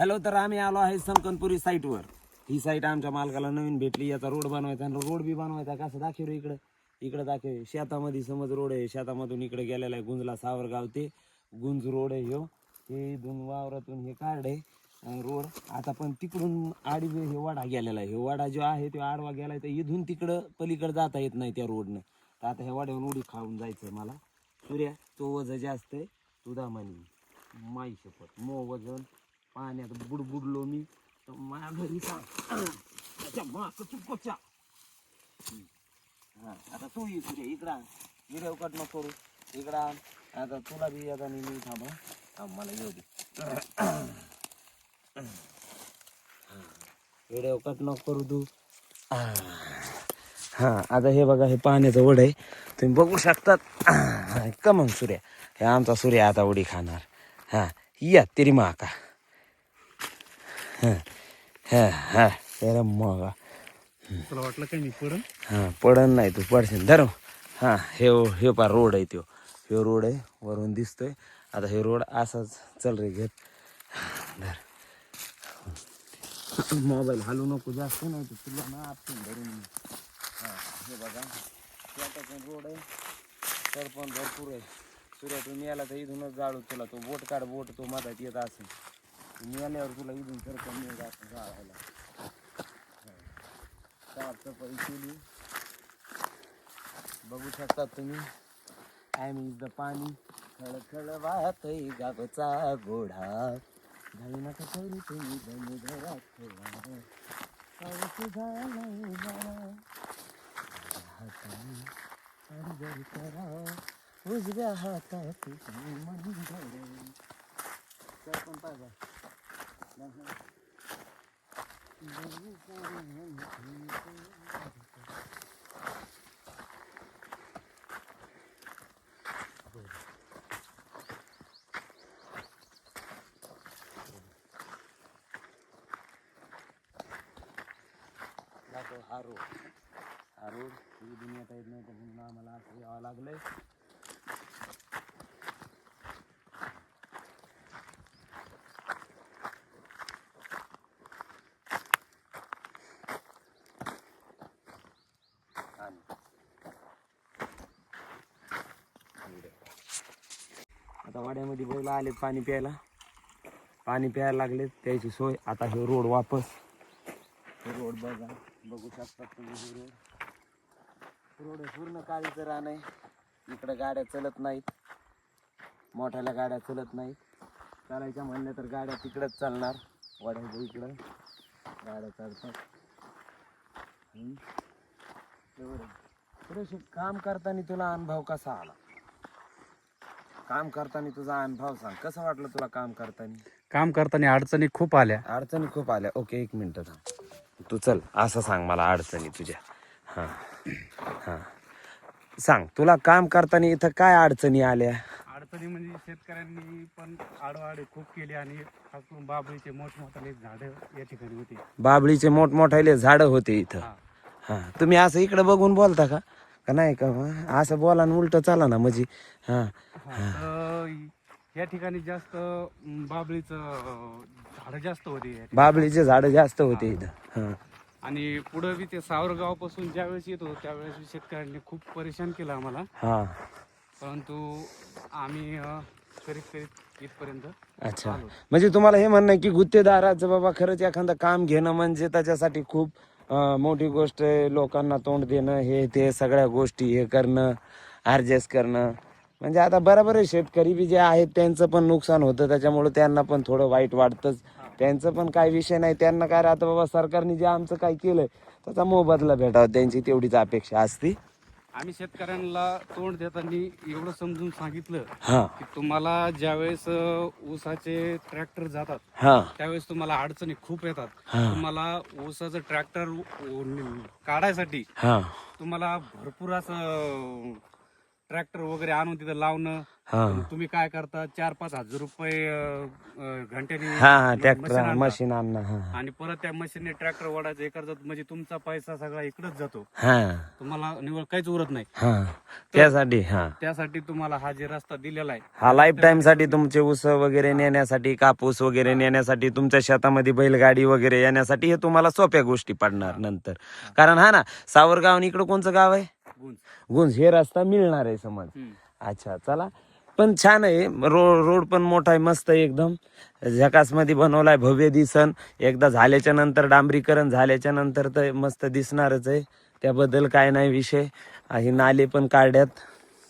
Hello तर आम्ही आलो आहे संकनपुरी साईटवर ही साईट आमच्या मालकाला नवीन भेटली. याचा रोड बनवायचा आणि रोड बी बनवायचा. कसं दाखव रे इकडं? इकडं दाखव. शेतामध्ये समज रोड आहे. शेतामधून इकडे गेलेला आहे गुंजला सावरगाव ते. गुंज रोड आहे ह्यो. हे इथून वावरातून हे कार्ड आहे. रोड आता पण तिकडून आडवी हे वाडा गेलेला आहे. हे वाडा जो आहे तो आडवा गेलाय. तर इथून तिकडं पलीकडे जाता येत नाही त्या रोडनं तर आता ह्या वाड्यावर उडी खाऊन जायचं आहे मला. सूर्या तो वजन जास्त आहे. तुझा म्हणी माई शपथ. मो वजन पाण्यात बुडबुडलो मी. तर माझ्या घरी सांग त्याच्या माक चुकोच्या हा आता तू ये तुझ्या इकडं आण. व्हिडिओ कट नको करू. इकडं आण. आता तुला बी आता मी मी थांबा. थांब मला येऊ दे. व्हिडिओ कट नको करू तू. हा आता हे बघा हे पाण्याचं वड आहे. तुम्ही बघू शकतात. का मग सूर्या. हे आमचा सूर्य आता उडी खाणार. हा या तिरी महाका हा हा हा तेरा मग. तुला वाटलं काय मी पडन? हा पडन नाही तू पडशील. धर. हा हे हे पा रोड आहे तो हे रोड आहे वरून दिसतोय. आता हे रोड असाच. चल रे घेत. धर. मोबाईल हलू नको जास्त नाही तर तुला ना आपण धरून. हा हे बघा. त्याचा पण रोड आहे. तर पण भरपूर आहे. सूर्या तू मिळाला तर इथूनच जाळू तुला. तो बोट काढ बोट तो मधात येत असेल. तू आल्यावर तुला इथून सरपण मिळत असं जाळायला साफसफाई केली बघू शकता तुम्ही. आय मीन द पाणी खळखळ वाहत गावचा गोढा घाई नका करू तुम्ही समुद्रात ठेवा. पाऊस झालाय बरा. हाताने हरभर करा. उजव्या हातात मंदर सरपण पाहिजे लागतो हा रोड हा रोड ही दुनियात येत नाही तर म्हणून आम्हाला असं यावं लागलंय आता वाड्यामध्ये बैल आलेत पाणी प्यायला. पाणी प्यायला लागलेत त्याची सोय. आता हे रोड वापस. हे रोड बघा. बघू शकतात तुम्ही रोड. रोड पूर्ण काळीचं रान आहे. इकडं गाड्या चलत नाहीत. मोठ्याल्या गाड्या चलत नाहीत. चालायच्या म्हणल्या तर गाड्या तिकडंच चालणार. वाड्याच्या इकडं. गाड्या चालतात. काम करताना तुला अनुभव कसा आला? काम करताना तुझा अनुभव सांग. कसं वाटलं तुला काम करताना? काम करताना अडचणी खूप आल्या. अडचणी खूप आल्या. ओके एक मिनिट थांब तू चल असं सांग मला अडचणी तुझ्या. हां हां. सांग तुला काम करताना इथं काय अडचणी आल्या? अडचणी म्हणजे शेतकऱ्यांनी पण आडवाडे खूप केले आणि खास करून बाबळीचे मोठमोठाले झाड या ठिकाणी होते. बाबळीचे मोठमोठाले झाडं होते इथं. हां. तुम्ही असं इकडं बघून बोलता का? का नाही का? असं बोला आणि उलट चाला ना म्हणजे. हां. या ठिकाणी जास्त बाबळीचं झाड जास्त होते. बाबळीचे झाडं जास्त होते इथं. हां. आणि पुढं बी ते सावरगावपासून ज्यावेळेस येतो त्यावेळेस शेतकऱ्यांनी खूप परेशान केलं आम्हाला. हां. परंतु आम्ही अं, करीत करीत इथपर्यंत अच्छा. म्हणजे तुम्हाला हे म्हणणं आहे की गुत्तेदाराचं बाबा खरंच एखादं काम घेणं म्हणजे त्याच्यासाठी खूप मोठी गोष्ट आहे लोकांना तोंड देणं हे ते सगळ्या गोष्टी हे करणं ॲडजस्ट करणं. म्हणजे आता बरोबर आहे शेतकरी बी जे आहेत त्यांचं पण नुकसान होतं त्याच्यामुळे त्यांना पण थोडं वाईट वाटतंच. त्यांचं पण काय विषय नाही त्यांना काय राहतं बाबा सरकारने जे आमचं काय केलं त्याचा मोबदला भेटावा त्यांची तेवढीच अपेक्षा असती. आम्ही शेतकऱ्यांना तोंड देताना एवढं समजून सांगितलं हां. की तुम्हाला ज्यावेळेस अ, ऊसाचे ट्रॅक्टर जातात हां. त्यावेळेस तुम्हाला अडचणी खूप येतात. हा. तुम्हाला ऊसाचं ट्रॅक्टर काढायसाठी हां. तुम्हाला भरपूर असं ट्रॅक्टर वगैरे आणून तिथं लावणं. हा. तुम्ही काय करता? चार पाच हजार रुपये अं, अं, घंट्यानी हा मशीन ट्रॅक्टर आणता. मशीन आणणं हा आणि परत त्या मशीनने ट्रॅक्टर ओढायचं हे करतात म्हणजे तुमचा पैसा सगळा इकडेच जातो. हा. तुम्हाला निवड काहीच उरत नाही. हा. त्यासाठी हा. त्यासाठी तुम्हाला हा जे रस्ता दिलेला आहे हा लाईफ टाइमसाठी तुमचे ऊस वगैरे नेण्यासाठी कापूस वगैरे नेण्यासाठी तुमच्या शेतामध्ये बैलगाडी वगैरे येण्यासाठी हे तुम्हाला सोप्या गोष्टी पडणार नंतर. कारण हा ना सावरगाव आणि इकडं कोणचं गाव आहे? गुंज. हे रस्ता मिळणार आहे समज. अच्छा चला. पण छान आहे. रोड रोड पण मोठा आहे मस्त आहे एकदम. झकासमध्ये बनवलाय भव्य दिसन. एकदा झाल्याच्यानंतर डांबरीकरण झाल्याच्यानंतर तर मस्त दिसणारच आहे. त्याबद्दल काय नाही विषय. ही नाले पण काढ्यात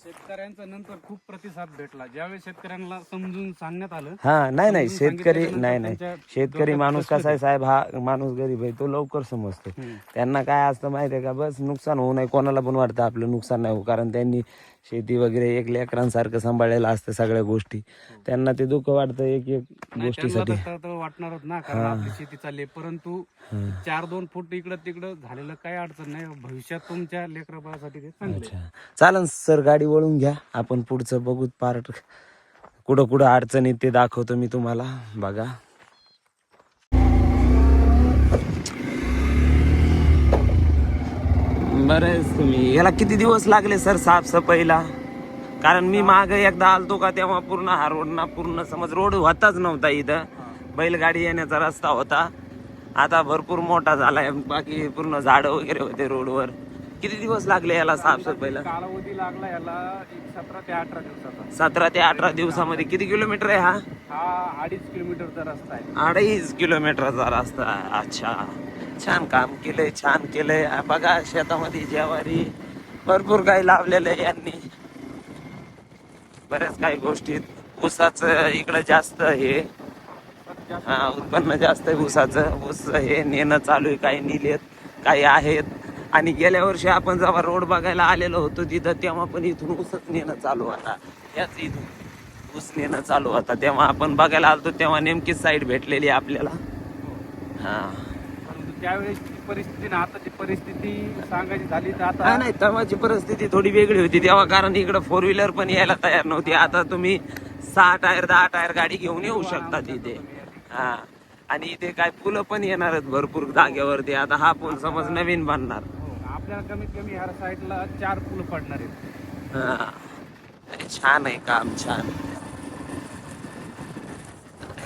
शेतकऱ्यांचा नंतर खूप प्रतिसाद भेटला. ज्यावेळेस शेतकऱ्यांना समजून सांगण्यात आलं हा नाही नाही शेतकरी नाही नाही. शेतकरी माणूस कसा आहे साहेब? हा माणूस गरीब आहे तो लवकर समजतो. त्यांना काय असतं माहिती आहे का? बस नुकसान होऊ नये कोणाला पण वाटतं आपलं नुकसान नाही हो कारण त्यांनी शेती वगैरे एक लेकरांसारखं सांभाळलेलं असतं सगळ्या गोष्टी. त्यांना ते दुःख वाटतं एक एक गोष्टीसाठी. वाटणारच ना कारण आपली शेती चालली. परंतु चार दोन फूट इकडं तिकडं झालेलं काही अडचण नाही. भविष्यात तुमच्या लेकराबासाठी ते चांगले चालन सर गाडी वळून घ्या. आपण पुढचं बघू पार्ट. कुठं कुठं अडचणीत ते दाखवतो मी तुम्हाला. बघा. बरेच तुम्ही. याला किती दिवस लागले सर साफसफाईला? कारण मी माग एकदा आलतो का तेव्हा पूर्ण हा रोड ना पूर्ण समज रोड होताच नव्हता इथं. बैलगाडी येण्याचा रस्ता होता. आता भरपूर मोठा झालाय. बाकी पूर्ण झाडं वगैरे होते रोडवर. किती दिवस लागले याला साफसफाईला? कालावधी लागला याला एक सतरा ते अठरा दिवसाचा. सतरा ते अठरा दिवसामध्ये किती किलोमीटर आहे हा? हा अडीच किलोमीटरचा रस्ता आहे. अडीच किलोमीटरचा रस्ता. आहे. अच्छा. छान काम केलंय छान केलंय. बघा शेतामध्ये ज्वारी भरपूर काही लावलेलं आहे यांनी. बऱ्याच काही गोष्टीत ऊसाच इकडं जास्त हे. हा उत्पन्न जास्त आहे ऊसाचं. ऊस हे नेणं चालू आहे काही निलेत काही आहेत. आणि गेल्या वर्षी आपण जेव्हा रोड बघायला आलेलो होतो तिथं तेव्हा पण इथून ऊसच नेणं चालू होता. याच इथून ऊस नेणं चालू होता. तेव्हा आपण बघायला आलो तेव्हा नेमकीच साईड भेटलेली आपल्याला. हा. त्यावेळेसची परिस्थिती ना आताची परिस्थिती सांगायची झाली तर हा आता नाही तेव्हाची परिस्थिती थोडी वेगळी होती. तेव्हा कारण इकडं फोर व्हीलर पण यायला तयार नव्हती. आता तुम्ही सहा टायर दहा टायर गाडी घेऊन येऊ शकता तिथे. हा. आणि इथे काय फुलं पण येणार आहेत भरपूर जागेवरती. आता हा पूल समज नवीन बांधणार हो, आपल्याला कमीत कमी ह्या साईडला चार फुलं पडणार आहेत. हा. छान आहे काम छान.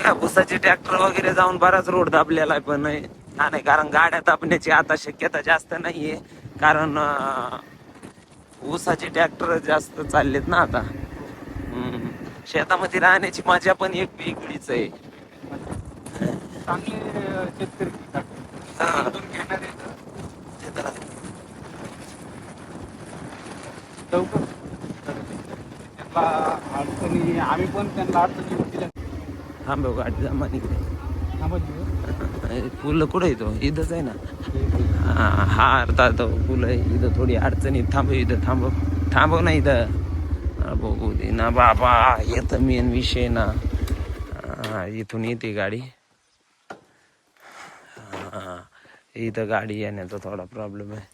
या ऊसाचे ट्रॅक्टर वगैरे जाऊन बराच रोड दाबलेला आहे पण आहे. छान आहे कारण गाड्या दाबण्याची आता शक्यता जास्त नाहीये. कारण ऊसाचे ट्रॅक्टर जास्त चाललेत ना आता. हम्म. शेतामध्ये राहण्याची मजा पण एक वेगळीच आहे. हा. अडचणी आम्ही पण त्यांना अडचणी थांबव गाडी जमा इकडे फुलं कुठं येतो इथंच आहे ना. हा अर्धा तो फुलं आहे. इथं थोडी अडचणीत थांबव इथं थांबव. थांबव ना इथं. बघू दे ना बाबा. येतं मेन विषय ना. इथून येते गाडी. हा, इथं गाडी येण्याचा थोडा प्रॉब्लेम आहे.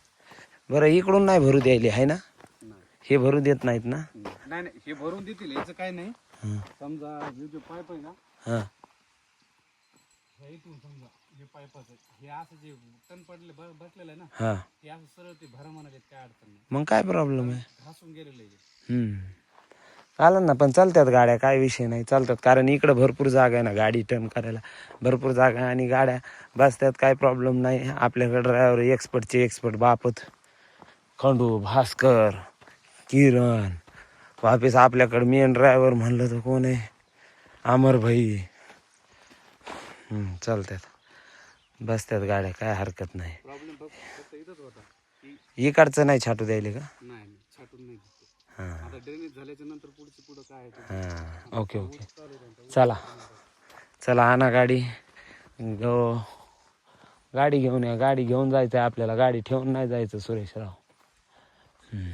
बरं इकडून नाही भरू द्यायली आहे ना? हे भरू देत नाहीत ना? नाही नाही. हे भरून देतील याचं काय नाही. समजा जे पाईप आहे ना. हा इथून समजा पाईपाचं हे असं जे टन पडले ब- बसलेलं आहे ना हा. असं सरळ ते भरा म्हणाले काय अडचण नाही. मग काय प्रॉब्लेम आहे? घासून गेलेलं आहे. हे. हम्म. चालेल ना पण चालतात गाड्या काय विषय नाही चालतात कारण इकडं भरपूर जागा आहे ना गाडी टर्न करायला. भरपूर जागा आहे आणि गाड्या बसतात काय प्रॉब्लेम नाही. आपल्याकडे ड्रायव्हर एक्सपर्टचे एक्सपर्ट बापत. खंडू भास्कर किरण. वापिस आपल्याकडे मेन ड्रायव्हर म्हणलं तर कोण आहे? अमर भाई चालतात बसतात गाड्या काय हरकत नाही. इकडचं नाही छाटू द्यायले का. हां. हां ओके ओके. चालू. चला. आणा गाडी. गो. गाडी घेऊन या गाडी घेऊन जायचं आहे आपल्याला. गाडी ठेवून नाही जायचं सुरेशराव. हम्म.